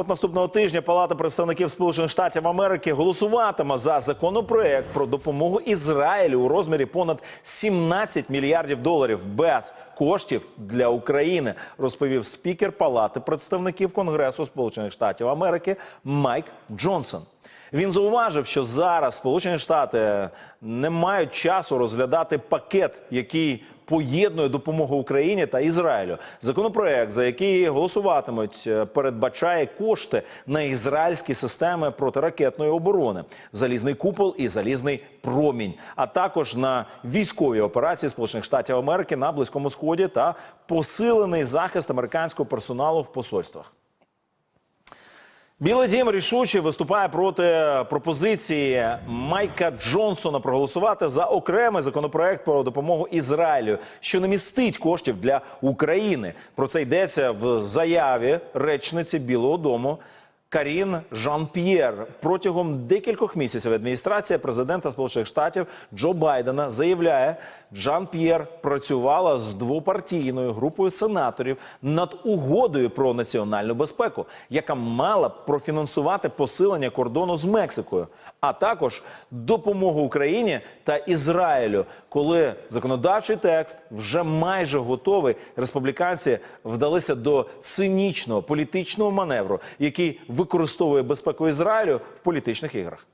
От наступного тижня Палата представників Сполучених Штатів Америки голосуватиме за законопроект про допомогу Ізраїлю у розмірі понад 17 мільярдів доларів без коштів для України, розповів спікер Палати представників Конгресу Сполучених Штатів Америки Майк Джонсон. Він зауважив, що зараз Сполучені Штати не мають часу розглядати пакет, який поєднує допомогу Україні та Ізраїлю. Законопроект, за який голосуватимуть, е, передбачає кошти на ізраїльські системи протиракетної оборони, залізний купол і залізний промінь, а також на військові операції Сполучених Штатів Америки на Близькому Сході та посилений захист американського персоналу в посольствах. Білий дім рішуче виступає проти пропозиції Майка Джонсона проголосувати за окремий законопроект про допомогу Ізраїлю, що не містить коштів для України. Про це йдеться в заяві речниці Білого Дому. Карін Жан-П'єр. Протягом декількох місяців адміністрація президента Сполучених Штатів Джо Байдена заявляє, Жан-П'єр працювала з двопартійною групою сенаторів над угодою про національну безпеку, яка мала профінансувати посилення кордону з Мексикою, а також допомогу Україні та Ізраїлю. Коли законодавчий текст вже майже готовий, республіканці вдалися до цинічного політичного маневру, який використовує безпеку Ізраїлю в політичних іграх.